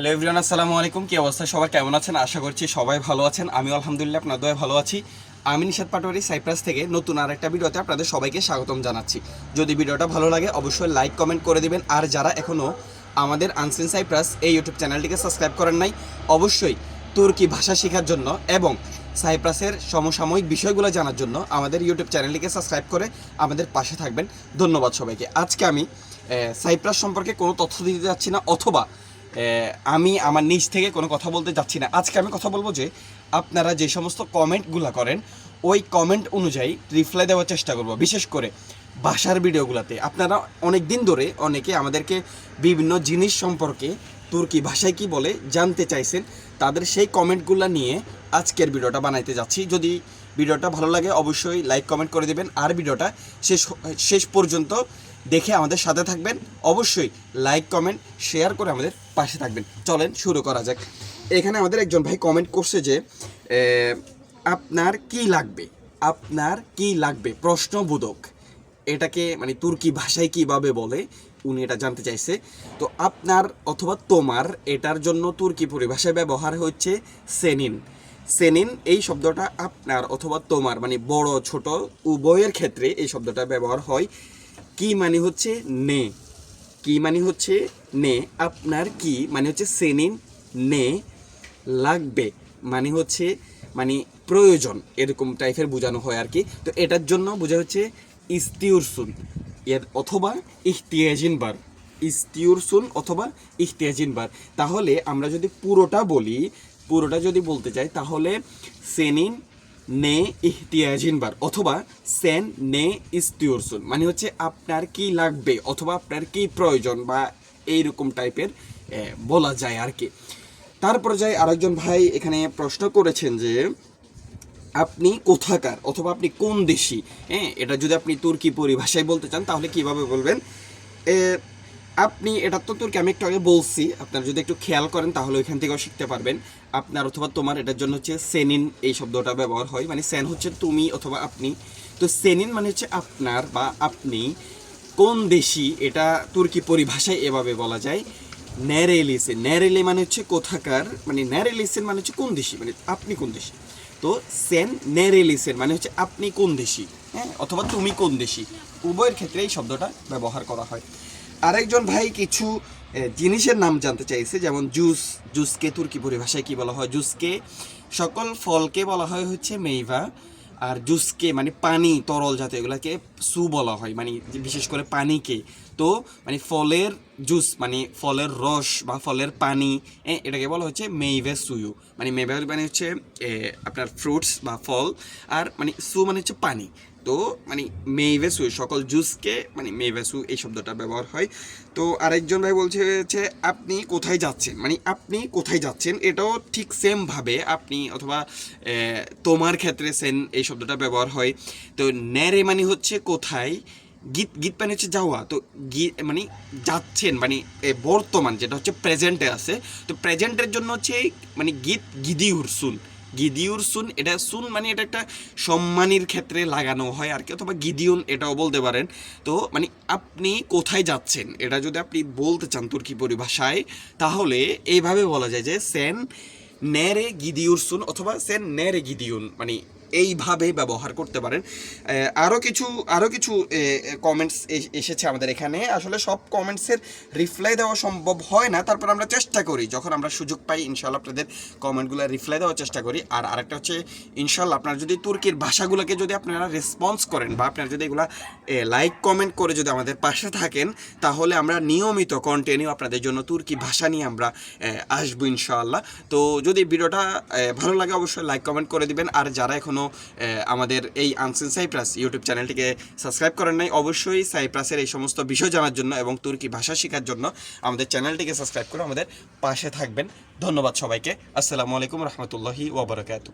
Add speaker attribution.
Speaker 1: Hello everyone আসসালামু আলাইকুম। কি অবস্থা? সবাই কেমন আছেন? আশা করছি সবাই ভালো আছেন। আমি আলহামদুলিল্লাহ, আপনার ভালো আছি। আমি নিশাদ পাটোয়ারি সাইপ্রাস থেকে নতুন আর একটা ভিডিওতে আপনাদের সবাইকে স্বাগতম জানাচ্ছি। যদি ভিডিওটা ভালো লাগে, অবশ্যই লাইক কমেন্ট করে দিবেন। আর যারা এখনও আমাদের আনসিন সাইপ্রাস এই ইউটিউব চ্যানেলটিকে সাবস্ক্রাইব করেন নাই, অবশ্যই তুর্কি ভাষা শেখার জন্য এবং সাইপ্রাসের সমসাময়িক বিষয়গুলো জানার জন্য আমাদের ইউটিউব চ্যানেলটিকে সাবস্ক্রাইব করে আমাদের পাশে থাকবেন। ধন্যবাদ সবাইকে। আজকে আমি সাইপ্রাস সম্পর্কে কোনো তথ্য দিতে যাচ্ছি না, অথবা আমি আমার নিজ থেকে কোনো কথা বলতে যাচ্ছি না। আজকে আমি কথা বলব যে, আপনারা যে সমস্ত কমেন্টগুলো করেন, ওই কমেন্ট অনুযায়ী রিপ্লাই দেওয়ার চেষ্টা করব। বিশেষ করে ভাষার ভিডিওগুলোতে। আপনারা অনেক দিন ধরে অনেকে আমাদেরকে বিভিন্ন জিনিস সম্পর্কে তুর্কি ভাষায় কি বলে জানতে চাইছেন, তাদের সেই কমেন্টগুলো নিয়ে আজকের ভিডিওটা বানাইতে যাচ্ছি। যদি ভিডিওটা ভালো লাগে, অবশ্যই লাইক কমেন্ট করে দেবেন। আর ভিডিওটা শেষ শেষ পর্যন্ত দেখে আমাদের সাথে থাকবেন। অবশ্যই লাইক কমেন্ট শেয়ার করে আমাদের পাশে থাকবেন। চলেন শুরু করা যাক। এখানে আমাদের একজন ভাই কমেন্ট করছে যে আপনার কি লাগবে? আপনার কি লাগবে? প্রশ্নবোধক। এটাকে মানে তুর্কি ভাষায় কীভাবে বলে? উনি এটা জানতে চাইছে। তো আপনার অথবা তোমার, এটার জন্য তুর্কি পরিভাষায় ব্যবহার হচ্ছে সেনিন। সেনিন এই শব্দটা আপনার অথবা তোমার মানে বড়, ছোট, উভয়ের ক্ষেত্রে এই শব্দটা ব্যবহার হয়। কি মানে হচ্ছে নে? কি মানে হচ্ছে নে? আপনার কি মানে হচ্ছে সেনিন নে লাগবে? মানে হচ্ছে মানে প্রয়োজন, এরকম টাইপের বোঝানো হয় আর কি। তো এটার জন্য বোঝা হচ্ছে ইস্তিউরসুন এর অথবা ইহতিয়াজিনবার। ইস্তিউরসুন অথবা ইহতিয়াজিন বার তাহলে আমরা যদি পুরোটা বলি, পুরোটা যদি বলতে চাই, তাহলে সেনিন নে ইহতিয়াজিনবার অথবা সেন নে ইস্তিউরসুন মানে হচ্ছে আপনার কি লাগবে অথবা আপনার কি প্রয়োজন বা এইরকম টাইপের বলা যায় আর কি তারপরে যাই আরেকজন ভাই এখানে প্রশ্ন করেছেন যে, আপনি কোথাকার অথবা আপনি কোন দেশি? হ্যাঁ এটা যদি আপনি তুর্কি পরিভাষায় বলতে চান, তাহলে কীভাবে বলবেন? আপনি, এটা তো তুর্কি আমি একটু আগে বলছি, আপনারা যদি একটু খেয়াল করেন তাহলে ওইখান থেকেও শিখতে পারবেন। আপনার অথবা তোমার, এটার জন্য হচ্ছে সেনিন এই শব্দটা ব্যবহার হয়। মানে সেন হচ্ছে তুমি অথবা আপনি। তো সেনিন মানে হচ্ছে আপনার বা আপনি কোন দেশি, এটা তুর্কি পরিভাষায় এভাবে বলা যায় ন্যারেলিসে ন্যারেলি মানে হচ্ছে কোথাকার মানে ন্যারেলিসেন মানে হচ্ছে কোন দেশি? মানে আপনি কোন দেশি? তো সেন নেরেলিসের মানে হচ্ছে আপনি কোন দেশি? হ্যাঁ অথবা তুমি কোন দেশি? উভয়ের ক্ষেত্রে এই শব্দটা ব্যবহার করা হয়। আরেকজন ভাই কিছু জিনিসের নাম জানতে চাইছে, যেমন জুস, জুসকে তুর্কি পরিভাষায় কি বলা হয়? জুসকে সকল ফলকে বলা হয় হচ্ছে মেইভা, আর জুসকে মানে পানি, তরল জাতীয়, এগুলাকে সু বলা হয় মানে বিশেষ করে পানিকে। তো মানে ফলের জুস মানে ফলের রস বা ফলের পানি এটাকে বলা হচ্ছে মেইভে সুয়ু। মানে মেইভে মানে হচ্ছে আপনার ফ্রুটস বা ফল, আর মানে সু মানে হচ্ছে পানি। তো মানে মেইভেসু সকল জুসকে মানে মেইভেসু এই শব্দটা ব্যবহার হয়। তো আরেকজন ভাই বলছে হচ্ছে, আপনি কোথায় যাচ্ছেন? মানে আপনি কোথায় যাচ্ছেন? এটাও ঠিক সেমভাবে আপনি অথবা তোমার ক্ষেত্রে সেন এই শব্দটা ব্যবহার হয়। তো, ন্যারে মানে হচ্ছে কোথায়? গীত গীত মানে হচ্ছে যাওয়া। তো গীত মানে যাচ্ছেন মানে বর্তমান, যেটা হচ্ছে প্রেজেন্টে আছে। তো প্রেজেন্টের জন্য হচ্ছে মানে গীত গিদি সুন গিদিউর সুন, এটা সুন মানে এটা একটা সম্মানের ক্ষেত্রে লাগানো হয় আর কি, অথবা গিদিউন এটাও বলতে পারেন। তো মানে আপনি কোথায় যাচ্ছেন? এটা যদি আপনি বলতে চান তুর্কি পরিভাষায়, তাহলে এইভাবে বলা যায় যে সেন নেরে গিদিউর সুন অথবা সেন নেরে গিদিউন মানে এইভাবে ব্যবহার করতে পারেন। আরও কিছু আরও কিছু কমেন্টস এসেছে আমাদের এখানে। আসলে সব কমেন্টসের রিপ্লাই দেওয়া সম্ভব হয় না, তারপর আমরা চেষ্টা করি। যখন আমরা সুযোগ পাই ইনশাল্লাহ আপনাদের কমেন্টগুলো রিপ্লাই দেওয়ার চেষ্টা করি। আর আরেকটা হচ্ছে ইনশাল্লাহ আপনারা যদি তুর্কির ভাষাগুলোকে যদি আপনারা রেসপন্স করেন বা আপনারা যদি এগুলা লাইক কমেন্ট করে যদি আমাদের পাশে থাকেন, তাহলে আমরা নিয়মিত কন্টিনিউ আপনাদের জন্য তুর্কি ভাষা নিয়ে আমরা আসব ইনশাআল্লাহ। তো যদি ভিডিওটা ভালো লাগে অবশ্যই লাইক কমেন্ট করে দিবেন। আর যারা আমাদের এই আনসিন সাইপ্রাস ইউটিউব চ্যানেলটিকে সাবস্ক্রাইব করেন নাই, অবশ্যই সাইপ্রাসের এই সমস্ত বিষয় জানার জন্য এবং তুর্কি ভাষা শেখার জন্য আমাদের চ্যানেলটিকে সাবস্ক্রাইব করে আমাদের পাশে থাকবেন। ধন্যবাদ সবাইকে। আসসালামু আলাইকুম রহমতুল্লাহি ওবরাকাতু